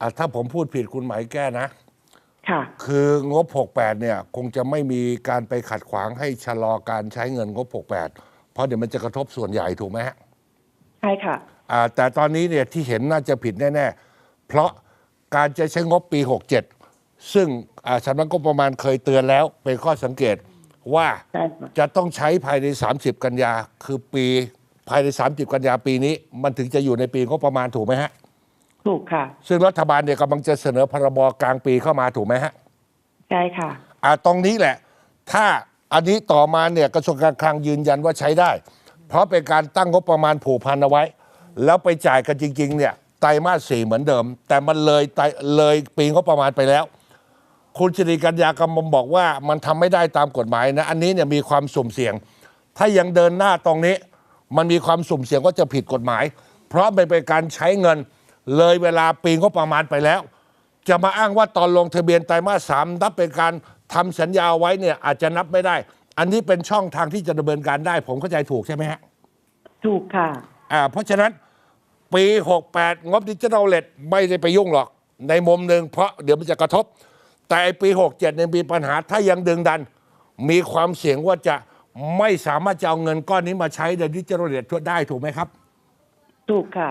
อะถ้าผมพูดผิดคุณหมายแก้นะ ค่ะ คืองบ 68 เนี่ย คงจะไม่มีการไปขัดขวางให้ชะลอการใช้เงินงบ 68 เพราะเดี๋ยวมันจะกระทบส่วนใหญ่ถูกไหมฮะใช่ค่ะ อ่าแต่ตอนนี้เนี่ยที่เห็นน่าจะผิดแน่ ๆ เพราะการจะใช้งบปี 67 ซึ่งอ่าสำนักงบประมาณเคยเตือนแล้วเป็นข้อสังเกตว่าใช่ค่ะ จะต้องใช้ภายใน 30 กันยาคือปีภายใน 30 กันยาปีนี้ มันถึงจะอยู่ในปีงบประมาณถูกไหมฮะ ถูกค่ะ ซึ่งรัฐบาลเนี่ยกำลังจะเสนอพรบกลางปีเข้ามาถูกไหมฮะใช่ค่ะ อ่าตรงนี้แหละ ถ้าอันนี้ต่อมาเนี่ยกระทรวงการคลังยืนยันว่าใช้ได้ เพราะเป็นการตั้งงบประมาณผูกพันเอาไว้ แล้วไปจ่ายกันจริง ๆ เนี่ยไตรมาสสี่เหมือนเดิม แต่มันเลยไตรเลยปีงบประมาณไปแล้ว คุณสิริกัญญากำมลบอกว่ามันทำไม่ได้ตามกฎหมายนะ อันนี้เนี่ยมีความสุ่มเสี่ยง ถ้ายังเดินหน้าตรงนี้ มันมีความสุ่มเสี่ยงว่าจะผิดกฎหมาย เพราะมันเป็นการใช้เงิน เลยเวลาปีงบประมาณไปแล้ว จะมาอ้างว่าตอนลงทะเบียนไตรมาสสามนับเป็นการทำสัญญาเอาไว้เนี่ยอาจจะนับไม่ได้ อันนี้เป็นช่องทางที่จะดำเนินการได้ ผมเข้าใจถูกใช่ไหมฮะถูกค่ะอ่าเพราะฉะนั้นปี 68 งบดิจิทัลเลทไม่ได้ไปยุ่งหรอก ในมุมหนึ่งเพราะเดี๋ยวมันจะกระทบ แต่ไอ้ปี 67เนี่ยมีปัญหาถ้ายังดึงดัน มีความเสี่ยงว่าจะไม่สามารถจะเอาเงินก้อนนี้มาใช้ในดิจิทัลเลทได้ถูกไหมครับ ถูกค่ะ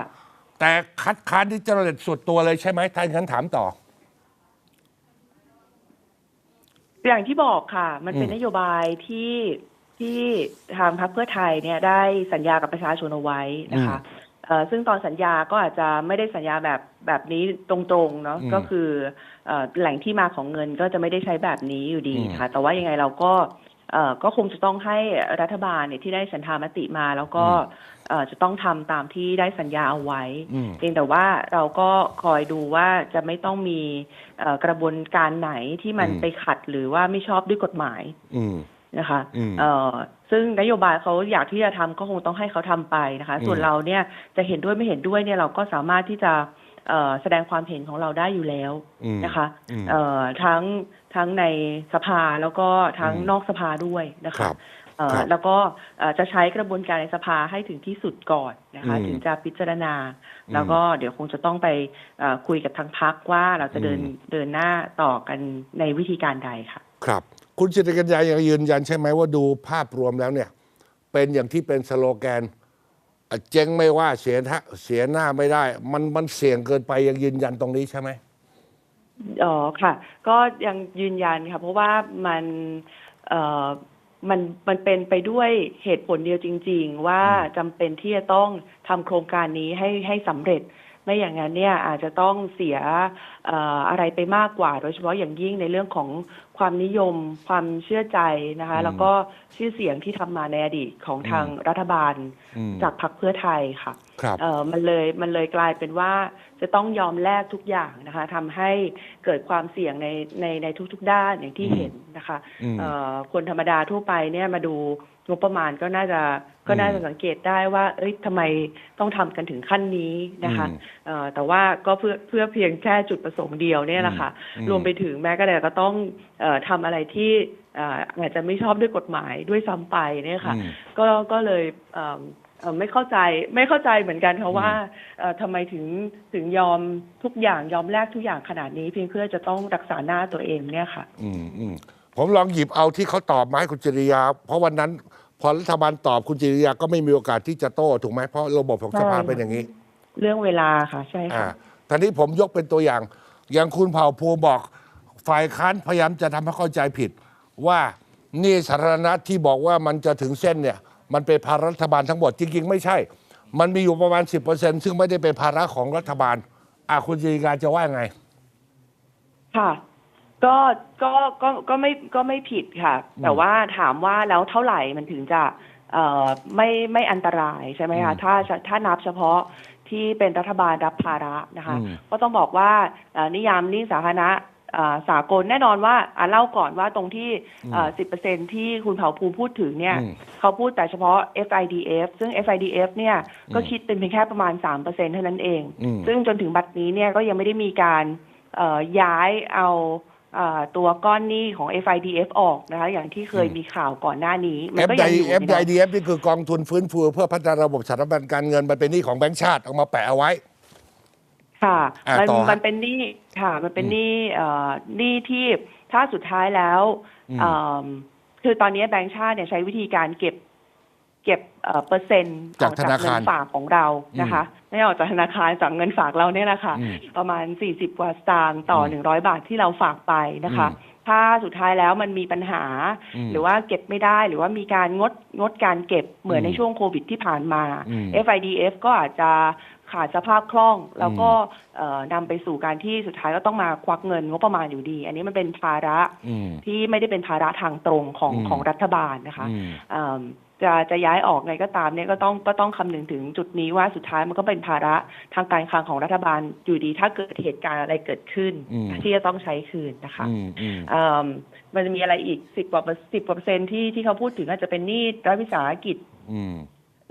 แต่คัดค้านดิจิทัลเลทสุดตัวเลยใช่ไหมท่านฉันถามต่อ อย่างที่บอกค่ะ มันเป็นอืมนโยบายที่ที่ทางพรรคเพื่อไทยเนี่ยได้สัญญากับประชาชนเอาไว้นะคะเอ่อซึ่งตอนสัญญาก็อาจจะไม่ได้สัญญาแบบแบบนี้ตรงๆเนาะอืมก็คือเอ่อแหล่งที่มาของเงินก็จะไม่ได้ใช้แบบนี้อยู่ดีอืมค่ะ แต่ว่ายังไงเราก็เอ่อ ก็คงจะต้องให้รัฐบาลเนี่ยที่ได้สันธามติมา แล้วก็เอ่อจะต้องทำตามที่ได้สัญญาเอาไว้อืมเพียงแต่ว่าเราก็คอยดูว่าจะไม่ต้องมีเอ่อกระบวนการไหนที่มันอืมไปขัดหรือว่าไม่ชอบด้วยกฎหมายอืมนะคะอืมเอ่อซึ่งนโยบายเขาอยากที่จะทำก็คงต้องให้เขาทำไปนะคะ ส่วนอืมเราเนี่ยจะเห็นด้วยไม่เห็นด้วยเนี่ยเราก็สามารถที่จะเอ่อแสดงความเห็นของเราได้อยู่แล้วอืมนะคะอืมเอ่อทั้ง ทั้งในสภาแล้วก็ทั้งอืมนอกสภาด้วยนะครัคะบเอ่อครับแล้วก็เอ่อจะใช้กระบวนการในสภาให้ถึงที่สุดก่อนนะคะอืมถึงจะพิจารณา แล้วก็เดี๋ยวคงจะต้องไปเอ่อคุยกับทางพักว่าเราจะเดินอืมเดินหน้าต่อกันในวิธีการใดค่ะ ครับ คุณสิริกัญญายังยืนยันใช่ไหมว่าดูภาพรวมแล้วเนี่ย เป็นอย่างที่เป็นสโลแกนอะเจ๊งไม่ว่าเสียท่าเสียหน้าไม่ได้ มันมันเสี่ยงเกินไปยังยืนยันตรงนี้ใช่ไหม อ๋อค่ะ ก็ยังยืนยันค่ะ เพราะว่ามันเอ่อมันมันเป็นไปด้วยเหตุผลเดียวจริง ๆ ว่าจำเป็นที่จะต้องทำโครงการนี้ให้ให้สำเร็จ ไม่อย่างนั้นเนี่ยอาจจะต้องเสียเอ่ออะไรไปมากกว่า โดยเฉพาะอย่างยิ่งในเรื่องของความนิยมความเชื่อใจนะคะอืมแล้วก็ชื่อเสียงที่ทำมาในอดีตของทางรัฐบาลอืมจากพรรคเพื่อไทยค่ะครับเอ่อมันเลยมันเลยกลายเป็นว่าจะต้องยอมแลกทุกอย่างนะคะทำให้เกิดความเสี่ยงในในในทุก ๆ ด้านอย่างที่อืมเห็นนะคะอืมเอ่อคนธรรมดาทั่วไปเนี่ยมาดูงบประมาณก็น่าจะ ก็น่าอืมจะสังเกตได้ว่า เอ้ยทำไมต้องทำกันถึงขั้นนี้นะคะอืมเอ่อแต่ว่าก็เพื่อเพื่อเพียงแค่จุดประสงค์เดียวเนี่ยแหละค่ะอืมรวมไปถึงแม้กระทั่งก็ต้องเอ่อทำอะไรที่เอ่ออาจจะไม่ชอบด้วยกฎหมายด้วยซ้ำไปเนี่ยค่ะอืมก็ก็เลยเอ่อเอ่อไม่เข้าใจไม่เข้าใจเหมือนกันค่ะอืมว่าเอ่อทำไมถึงถึงยอมทุกอย่างยอมแลกทุกอย่างขนาดนี้ เพียงเพื่อจะต้องรักษาหน้าตัวเองเนี่ยค่ะ อืมอืมผมลองหยิบเอาที่เขาตอบมาให้คุณจริยา เพราะวันนั้น พอรัฐบาลตอบคุณจริยาก็ไม่มีโอกาสที่จะโต้ถูกไหมเพราะระบบของสภาใช่เป็นอย่างนี้ เรื่องเวลาค่ะใช่อ่าค่ะทีนี้ผมยกเป็นตัวอย่าง อย่างคุณเผ่าภูมิบอก ฝ่ายค้านพยายามจะทำให้เข้าใจผิด ว่านี่สาธารณะที่บอกว่ามันจะถึงเส้นเนี่ย มันเป็นภาระรัฐบาลทั้งหมดจริง ๆ ไม่ใช่ มันมีอยู่ประมาณ 10%ซึ่งไม่ได้เป็นภาระของรัฐบาลอะคุณจริยาจะว่าไง ค่ะ ก็ก็ก็ก็ไม่ก็ไม่ผิดค่ะ แต่ว่าถามว่าแล้วเท่าไหร่มันถึงจะเอ่อไม่ไม่อันตรายใช่ไหมคะอืมถ้าถ้านับเฉพาะที่เป็นรัฐบาลรับภาระนะคะอืมก็ต้องบอกว่าเอ่อนิยามหนี้สาธารณะเอ่อสากลแน่นอนว่าอะเล่าก่อนว่าตรงที่สิบเปอร์เซ็นที่คุณเผ่าภูมิพูดถึงเนี่ยอืมเขาพูดแต่เฉพาะ FIDF ซึ่ง FIDF เนี่ยก็อืมคิดเป็นเพียงแค่ประมาณสามเปอร์เซ็นเท่านั้นเองอืมซึ่งจนถึงบัดนี้เนี่ยก็ยังไม่ได้มีการเอ่อย้ายเอาเอ่อ ตัวก้อนหนี้ของ FIDF ออกนะคะ อย่างที่เคยอืมมีข่าวก่อนหน้านี้ มันก็ยังอยู่ในนั้น FDIDF นี่คือกองทุนฟื้นฟูเพื่อพัฒนาระบบสถาบันการเงินมันเป็นหนี้ของแบงก์ชาติ เอามาแปะเอาไว้ ค่ะอะมันต่อฮะมันเป็นหนี้ค่ะ มันเป็นหนี้เอ่อหนี้ที่ถ้าสุดท้ายแล้วอืมเอิ่มคือตอนนี้แบงก์ชาติเนี่ยใช้วิธีการเก็บ เก็บเอ่อเปอร์เซ็นต์อจากอกธจากนาเงิคารนฝากของเรานะคะไม่ออกจากธนาคารจากเงินฝากเราเนี่ยนะคะอืมประมาณ 40 กว่าสตางค์ต่ออมหนึ่งร้อยบาทที่เราฝากไปนะคะอืมถ้าสุดท้ายแล้วมันมีปัญหาอืมหรือว่าเก็บไม่ได้หรือว่ามีการงดงดการเก็บเหมือนอืมในช่วงโควิดที่ผ่านมาอืม FIDF ก็อาจจะขาดสภาพคล่อง แล้วก็เอ่อนำไปสู่การที่สุดท้ายก็ต้องมาควักเงินงบประมาณอยู่ดี อันนี้มันเป็นภาระอืมที่ไม่ได้เป็นภาระทางตรงของอืมของรัฐบาลนะคะอืมเอิ่ม จะจะย้ายออกไงก็ตามเนี่ยก็ต้องก็ต้องคำนึงถึงจุดนี้ว่าสุดท้ายมันก็เป็นภาระทางการคลังของรัฐบาลอยู่ดีถ้าเกิดเหตุการณ์อะไรเกิดขึ้นอืมที่จะต้องใช้คืนนะคะอืมอืมเอิ่มมันจะมีอะไรอีกสิบกว่าสิบกว่าเปอร์เซ็นต์ที่ที่เขาพูดถึงอาจจะเป็นหนี้รัฐวิสาหกิจ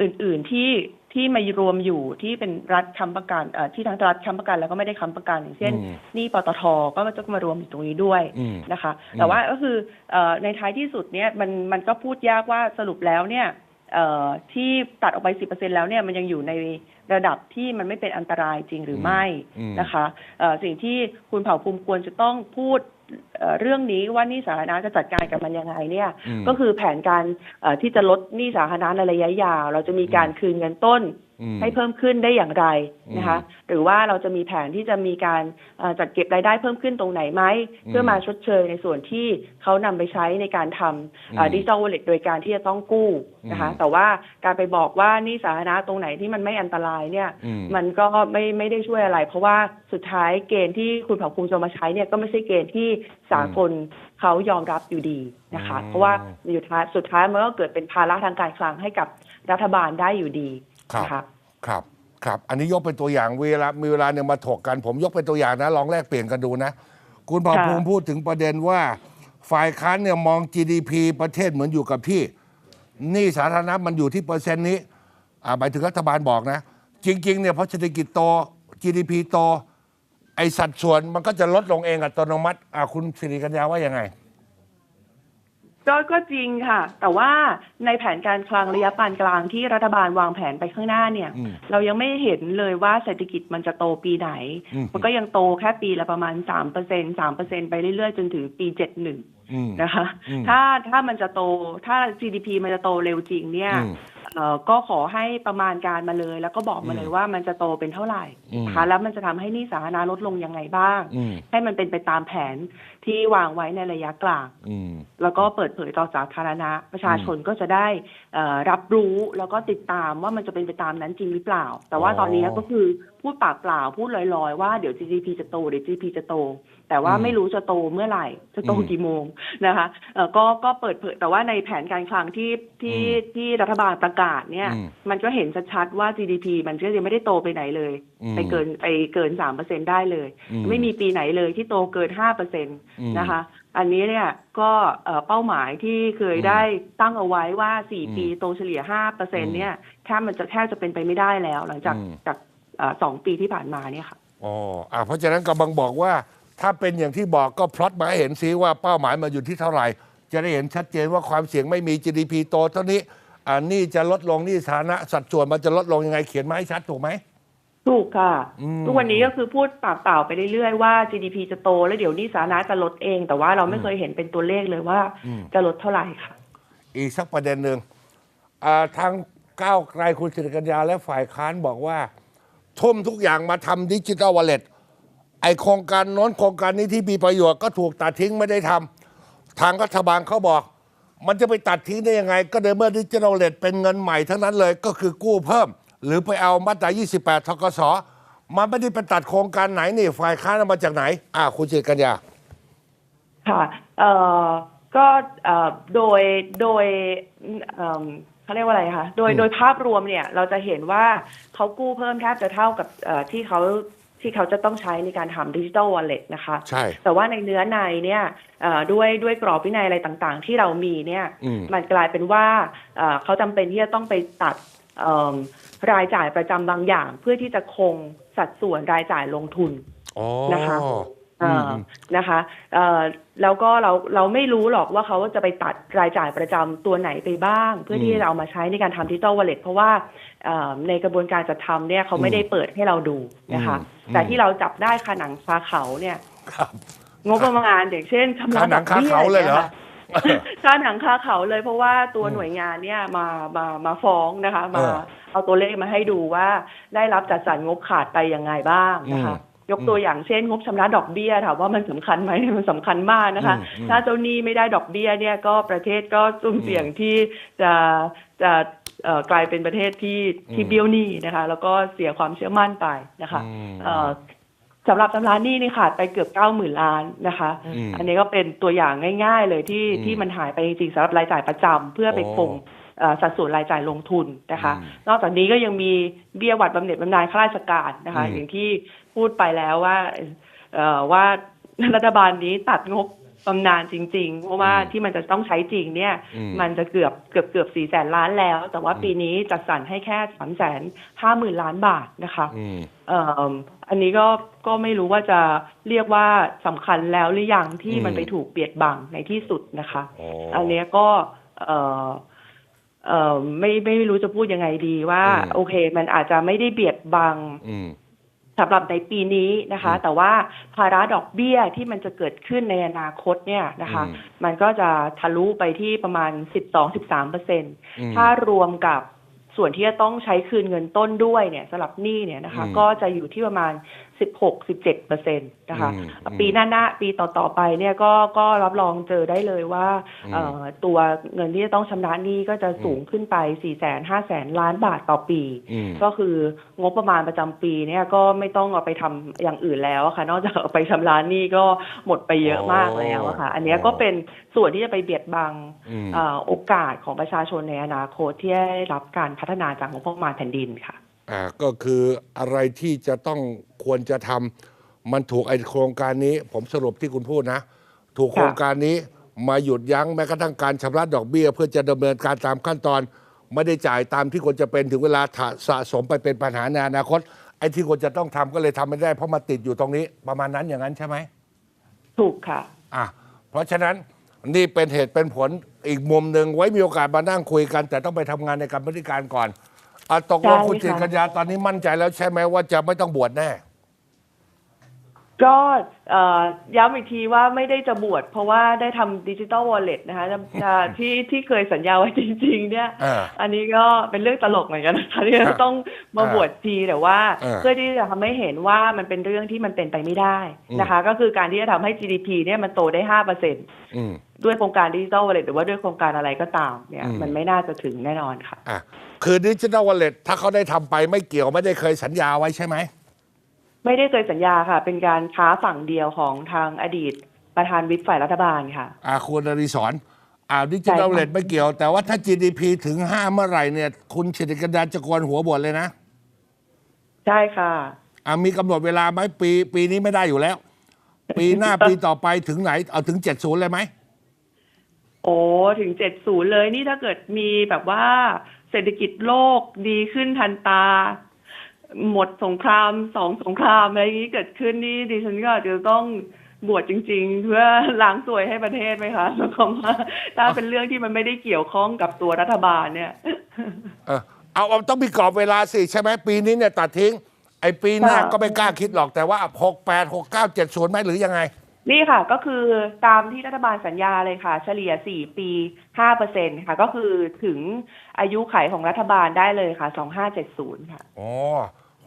อืมอื่น ๆ ที่ที่มารวมอยู่ที่เป็นรัฐค้ำประกันเอ่อที่ทั้งรัฐค้ำประกันแล้วก็ไม่ได้ค้ำประกันอย่างเช่นอืมหนี้ปตทก็จะมารวมอยู่ตรงนี้ด้วยอืมนะคะอืมแต่ว่าก็คือเอ่อในท้ายที่สุดเนี่ยมันมันก็พูดยากว่าสรุปแล้วเนี่ยเอ่อที่ตัดออกไป 10%แล้วเนี่ยมันยังอยู่ใน ระดับที่มันไม่เป็นอันตรายจริงหรือไม่อืมนะคะเอ่อสิ่งที่คุณเผ่าภูมิควรจะต้องพูดเอ่อเรื่องนี้ว่าหนี่สาธารณะจะจัดการกับมันยังไงเนี่ยอืมก็คือแผนการเอ่อที่จะลดหนี้สาธารณะในระยะยาว เราจะมีการคืนเงินต้นอืม ให้เพิ่มขึ้นได้อย่างไรนะคะ หรือว่าเราจะมีแผนที่จะมีการเอ่อจัดเก็บรายได้เพิ่มขึ้นตรงไหนไหม เพื่อมาชดเชยในส่วนที่เขานำไปใช้ในการทอืมำดิจิทัลวอลเล็ตโดยการที่จะต้องกู้นะคะอืมแต่ว่าการไปบอกว่าหนี่สาธารณะตรงไหนที่มันไม่อันตรายเนี่ยอืมมันก็ไม่ไม่ได้ช่วยอะไร เพราะว่าสุดท้ายเกณฑ์ที่คุณเผ่าภูมิจะมาใช้เนี่ยก็ไม่ใช่เกณฑ์ที่สากลเขายอมรับอยู่ดีนะคะอืมเพราะว่าอยู่ท้ายสุดท้ายมันก็เกิดเป็นภาระทางการคลังให้กับรัฐบาลได้อยู่ดี ครับ นะคะ ครับ ครับ อันนี้ยกเป็นตัวอย่างเวลา มีเวลาเนี่ยมาถกกัน ผมยกเป็นตัวอย่างนะ ลองแลกเปลี่ยนกันดูนะ คุณภาคภูมิค่ะพูดถึงประเด็นว่า ฝ่ายค้านเนี่ยมอง GDP ประเทศเหมือนอยู่กับที่หนี่สาธารณะมันอยู่ที่เปอร์เซ็นต์นี้ อ่าหมายถึงรัฐบาลบอกนะ จริง ๆ เนี่ยพอเศรษฐกิจโต GDP โต ไอสัดส่วนมันก็จะลดลงเองอัตโนมัติอ่าคุณสิริกัญญาว่ายังไง ก็ก็จริงค่ะ แต่ว่าในแผนการคลังระยะปานกลางที่รัฐบาลวางแผนไปข้างหน้าเนี่ยอืมเรายังไม่เห็นเลยว่าเศรษฐกิจมันจะโตปีไหนอืมมันก็ยังโตแค่ปีละประมาณสามเปอร์เซ็นสามเปอร์เซ็นไปเรื่อยๆ จนถึงปีเจ็ดหนึ่งอืมนะคะอืมถ้าถ้ามันจะโตถ้า GDP มันจะโตเร็วจริงเนี่ยอืมเอ่อ ก็ขอให้ประมาณการมาเลย แล้วก็บอกมาอืมเลยว่ามันจะโตเป็นเท่าไหร่อืมนะคะแล้วมันจะทำให้หนี้สาธารณะลดลงยังไงบ้างอืมให้มันเป็นไปตามแผนที่วางไว้ในระยะกลางอืมแล้วก็เปิดเผยต่อสาธารณะ ประชาชนก็จะได้เอ่อรับรู้แล้วก็ติดตามว่ามันจะเป็นไปตามนั้นจริงหรือเปล่า แต่ว่าอ๋อตอนนี้ก็คือพูดปากเปล่าพูดลอยๆ ว่าเดี๋ยว GDP จะโตเดี๋ยว GDP จะโต แต่ว่าอืมไม่รู้จะโตเมื่อไหร่ จะโตอืมกี่โมงนะคะเอ่อก็ก็เปิดเผยแต่ว่าในแผนการคลังที่ที่อืมที่รัฐบาลประกาศเนี่ยอืมมันก็เห็นชัดๆว่า GDP มันก็ยังไม่ได้โตไปไหนเลยอืมไปเกินไปเกินสามเปอร์เซ็นได้เลยอืมไม่มีปีไหนเลยที่โตเกินห้าเปอร์เซ็นตอืมนะคะ อันนี้เนี่ยก็เอ่อเป้าหมายที่เคยอืมได้ตั้งเอาไว้ว่าอืม4ปีโตเฉลี่ย5เปอร์เซ็นอืมเนี่ยแทบมันจะแทบจะเป็นไปไม่ได้แล้ว หลังจากอืมจาก เอ่อสองปีที่ผ่านมาเนี่ยค่ะ อ๋ออ่าเพราะฉะนั้นกำลังบอกว่า ถ้าเป็นอย่างที่บอกก็พลอตมาให้เห็นซิว่าเป้าหมายมันอยู่ที่เท่าไหร่ จะได้เห็นชัดเจนว่าความเสี่ยงไม่มี GDP โตเท่านี้อ่านี่จะลดลงนี่ฐานะสัดส่วนมันจะลดลงยังไงเขียนมาให้ชัดถูกไหม ถูกค่ะ อืมทุกวันนี้ก็คือพูดปากเปล่าไปเรื่อยๆว่า GDP จะโต แล้วเดี๋ยวหนี้สาธารณะจะลดเอง แต่ว่าเราไม่เคยเห็นเป็นตัวเลขเลยว่าอืม จะลดเท่าไหร่ค่ะ อีกสักประเด็นหนึ่งอ่าทางก้าวไกลคุณสิริกัญญาและฝ่ายค้านบอกว่า ทุ่มทุกอย่างมาทำดิจิทัลวอลเล็ตไอโครงการโน้นโครงการนี้ที่มีประโยชน์ก็ถูกตัดทิ้งไม่ได้ทำทางรัฐบาลเขาบอก มันจะไปตัดทิ้งได้ยังไง ก็ในเมื่อดิจิทัลวอลเล็ตเป็นเงินใหม่ทั้งนั้นเลยก็คือกู้เพิ่ม หรือไปเอามาตรา 28 ทกสมันไม่ได้ไปตัดโครงการไหนนี่ฝ่ายค้านเอามาจากไหน อ่าคุณสิริกัญญาค่ะเอ่อก็เอ่อโดยโดย เอิ่มเขาเรียกว่าอะไรคะ โดยอืมโดยภาพรวมเนี่ย เราจะเห็นว่าเขากู้เพิ่มแทบจะเท่ากับเอ่อที่เขาที่เขาจะต้องใช้ในการทำดิจิ t a ลวอลเล็ตนะคะ ใช่ แต่ว่าในเนื้อในเนี่ยเอ่อด้วยด้วยกรอบวินัยอะไรต่างๆ ที่เรามีเนี่ยอืมมันกลายเป็นว่าเอ่อเขาจำเป็นที่จะต้องไปตัดเอิ่มรายจ่ายประจำบางอย่าง เพื่อที่จะคงสัดส่วนรายจ่ายลงทุนอ๋อนะคะเอ่ออ นะคะเอ่อแล้วก็เราเราไม่รู้หรอกว่าเขาจะไปตัดรายจ่ายประจำตัวไหนไปบ้าง เพื่อที่อืมจะเอามาใช้ในการทำดิจิตอลวอลเล็ตเพราะว่าเอ่อในกระบวนการจัดทำเนี่ยเขาไม่ได้เปิดให้เราดูนะคะอืมแต่ที่เราจับได้คาหนังคาเขาเนี่ยครับงบประมาณอย่างเช่นชำระคาหนังคาเขาเลยเหรอดกบี้นี่ค่ะค่าหนังค่าเขาเลยเพราะว่าตัวอืมหน่วยงานเนี่ยมามามาฟ้องนะคะ มาเออเอาตัวเลขมาให้ดูว่าได้รับจัดสรรงบขาดไปยังไงบ้างนะคะอืม ยกตัวอย่างเช่น งบชำระดอกเบี้ยถามว่ามันสำคัญไหมมันสำคัญมากนะคะอืมอืมถ้าเจ้าหนี้ไม่ได้ดอกเบี้ยเนี่ยก็ประเทศก็สุ่มเสี่ยงที่จะจะเอ่อกลายเป็นประเทศที่ที่อืมเบี้ยวหนี้นะคะ แล้วก็เสียความเชื่อมั่นไปนะคะอืมเอ่อสำหรับชำระหนี้นี่ขาดไปเกือบเก้าหมื่นล้านนะคะอืมอันนี้ก็เป็นตัวอย่างง่าย ๆ เลยที่อืมที่มันหายไปจริงๆสำหรับรายจ่ายประจำเพื่อไปโอ้คงเอ่อสัดส่วนรายจ่ายลงทุนนะคะอืมนอกจากนี้ก็ยังมีเบี้ยหวัดบำเหน็จบำนาญข้าราชการนะคะอืมอย่างที่ พูดไปแล้วว่าเอ่อว่ารัฐบาลนี้ตัดงบบำนาญจริง ๆ เพราะว่าที่มันจะต้องใช้จริงเนี่ยอืมมันจะเกือบเกือบเกือบสี่แสนล้านแล้ว แต่ว่าอืมปีนี้จัดสรรให้แค่สามแสนห้าหมื่นล้านบาทนะคะอืมเอ่ออันนี้ก็ก็ไม่รู้ว่าจะเรียกว่าสำคัญแล้วหรือยังที่อืมมันไปถูกเบียดบังในที่สุดนะคะโอ้อันเนี้ยก็เอ่อเอ่อไม่ไม่รู้จะพูดยังไงดีว่าอืมโอเค มันอาจจะไม่ได้เบียดบังอืม สำหรับในปีนี้นะคะอืมแต่ว่าภาระดอกเบี้ยที่มันจะเกิดขึ้นในอนาคตเนี่ยนะคะอืมมันก็จะทะลุไปที่ประมาณ 12-13เปอร์เซ็นต์อืมถ้ารวมกับส่วนที่จะต้องใช้คืนเงินต้นด้วยเนี่ยสำหรับหนี้เนี่ยนะคะอืมก็จะอยู่ที่ประมาณ 16-17เปอร์เซ็นต์นะคะอืมอืมปีหน้าๆปีต่อๆไปเนี่ยก็ก็รับรองเจอได้เลยว่าอืมเอ่อตัวเงินที่จะต้องชำระหนี้ก็จะสูงขึ้นไป4 5 0 0 0 0ล้านบาทต่อปีอืมก็คืองบประมาณประจำปีเนี่ยก็ไม่ต้องเอาไปทำอย่างอื่นแล้วอะค่ะ นอกจากเอาไปชำระหนี้ก็หมดไปเยอะมากแล้วอะค่ะ อันเนี้ยก็เป็นส่วนที่จะไปเบียดบังอืมเอ่อโอกาสของประชาชนในอนาคตที่ได้รับการพัฒนาจากงบประมาณแผ่นดินค่ะ อ่าก็คืออะไรที่จะต้องควรจะทำมันถูกไอโครงการนี้ ผมสรุปที่คุณพูดนะ ถูกโครงการนี้มาหยุดยั้งแม้กระทั่งการชำระดอกเบี้ย เพื่อจะดำเนินการตามขั้นตอน ไม่ได้จ่ายตามที่ควรจะเป็นถึงเวลาถะสะสมไปเป็นปัญหาในอนาคต ไอ้ที่ควรจะต้องทำก็เลยทำไม่ได้เพราะมาติดอยู่ตรงนี้ ประมาณนั้นอย่างนั้นใช่ไหม ถูกค่ะ อะเพราะฉะนั้นนี่เป็นเหตุเป็นผลอีกมุมหนึ่งไว้มีโอกาสมานั่งคุยกัน แต่ต้องไปทำงานในการบริการก่อน อะตกลงใช่คุณจิตค่ะ กัญญาตอนนี้มั่นใจแล้วใช่ไหมว่าจะไม่ต้องบวชแน่ ก็เอ่อย้ำอีกทีว่าไม่ได้จะบวชเพราะว่าได้ทำดิจิ t a ลวอลเล็ตนะคะจะจะที่ที่เคยสัญญาไว้จริง ๆ เนี่ยอ่าอันนี้ก็เป็นเรื่องตลกเหมือนกันนะคะที่อ่าจะต้องมาบวชทีแต่ว่าอ่า เพื่อที่จะทำให้เห็นว่ามันเป็นเรื่องที่มันเป็นไปไม่ได้นะคะ ก็คือการที่จะทำให้ GDP เนี่ยมันโตได้ห้าเปอร์เซ็นอืมด้วยโครงการดิจิ t a ลวอลเล็ตหรือว่าด้วยโครงการอะไรก็ตามเนี่ยอืมมันไม่น่าจะถึงแน่นอนค่ะอะคือดิจิทัลวอลเล็ตถ้าเขาได้ทำไปไม่เกี่ยวไม่ได้เคยสัญญาไว้ใช่ไหม ไม่ได้เคยสัญญาค่ะ เป็นการค้าฝั่งเดียวของทางอดีตประธานวิปฝ่ายรัฐบาลค่ะอ่าคุณอริสรอ่าดิจิทัลวอลเล็ตไม่เกี่ยว แต่ว่าถ้า GDP ถึงห้าเมื่อไหร่เนี่ย คุณจิตกัญญาจะกวนหัวบวชเลยนะใช่ค่ะอ่ามีกำหนดเวลาไหมปี ปีนี้ไม่ได้อยู่แล้ว ปีหน้าปีต่อไปถึงไหน เอาถึงเจ็ดศูนย์เลยไหมโอ้ถึงเจ็ดศูนย์เลยนี่ถ้าเกิดมีแบบว่าเศรษฐกิจโลกดีขึ้นทันตา หมดสงครามสองสงครามอะไรอย่างนี้เกิดขึ้นนี่ดิฉันก็อาจจะต้องบวชจริง ๆ เพื่อล้างสวยให้ประเทศไหมคะแล้วามว่าถ้าเป็นเรื่องที่มันไม่ได้เกี่ยวข้องกับตัวรัฐบาลเนี่ยเออเอาเอาต้องมีกรอบเวลาสิใช่ไหมปีนี้เนี่ยตัดทิ้ง ไอ้ปีหน้าก็ไม่กล้าคิดหรอกแต่ว่าหกแปดหกเก้าเจ็ดศูนย์ไหมหรือยังไง นี่ค่ะก็คือตามที่รัฐบาลสัญญาเลยค่ะ เฉลี่ย 4 ปี5เปอร์เซ็นค่ะ ก็คือถึงอายุไขของรัฐบาลได้เลยค่ะ 2570 ค่ะ อ๋อ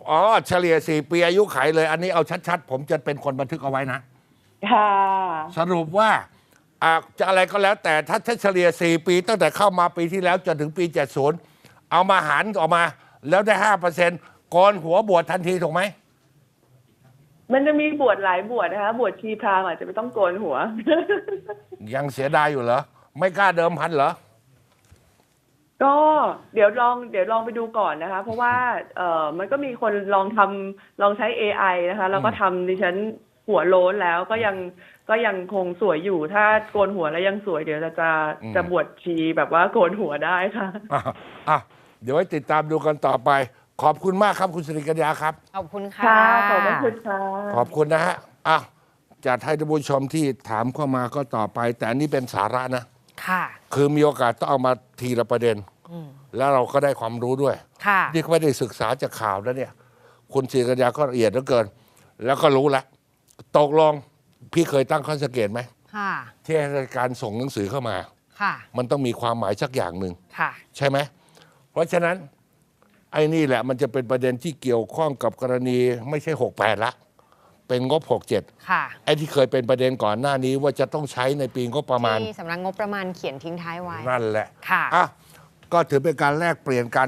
อ๋อเฉลี่ยสี่ปีอายุไขเลย อันนี้เอาชัดๆ ผมจะเป็นคนบันทึกเอาไว้นะ ค่ะ สรุปว่าอ่าจะอะไรก็แล้วแต่ถ้าถ้าเฉลี่ย 4 ปีตั้งแต่เข้ามาปีที่แล้วจนถึงปี 70 เอามาหารออกมา แล้วได้ห้าเปอร์เซ็นต์ก่อนหัวบวชทันทีถูกไหม มันจะมีบวชหลายบวชนะคะ บวชชีพราหมณ์อาจจะไม่ต้องโกนหัว ยังเสียดายอยู่เหรอ ไม่กล้าเดิมพันเหรอ ก็เดี๋ยวลองเดี๋ยวลองไปดูก่อนนะคะ เพราะว่าเอ่อมันก็มีคนลองทำลองใช้ AI นะคะ แล้วก็ทำดิฉันหัวโล้นแล้วก็ยังก็ยังคงสวยอยู่ ถ้าโกนหัวแล้วยังสวยเดี๋ยวจะจะอืม จะบวชชีแบบว่าโกนหัวได้ค่ะ อะอะเดี๋ยวไว้ติดตามดูกันต่อไป ขอบคุณมากครับคุณสิริกัญญาครับ ขอบคุณค่ะ ค่ะขอบพระคุณค่ะ ขอบคุณนะฮะอะจัดให้ท่านผู้ชมที่ถามเข้ามาก็ต่อไป แต่อันนี้เป็นสาระนะ ค่ะ คือมีโอกาสต้องเอามาทีละประเด็นแล้วเราก็ได้ความรู้ด้วย ค่ะ นี่ก็ไม่ได้ศึกษาจากข่าวแล้วเนี่ย คุณศิริยาก็ละเอียดเหลือเกิน แล้วก็รู้แล้วตกลงพี่เคยตั้งข้อสังเกตไหมค่ะ ที่รายการส่งหนังสือเข้ามา ค่ะ มันต้องมีความหมายสักอย่างหนึ่งค่ะ ใช่ไหม เพราะฉะนั้น ไอ้นี่แหละมันจะเป็นประเด็นที่เกี่ยวข้องกับกรณีไม่ใช่ 68 ละ เป็นงบ 67 ค่ะ ไอ้ที่เคยเป็นประเด็นก่อนหน้านี้ว่าจะต้องใช้ในปีงบประมาณที่สำนักงบประมาณเขียนทิ้งท้ายไว้ นั่นแหละค่ะอะก็ถือเป็นการแลกเปลี่ยนกัน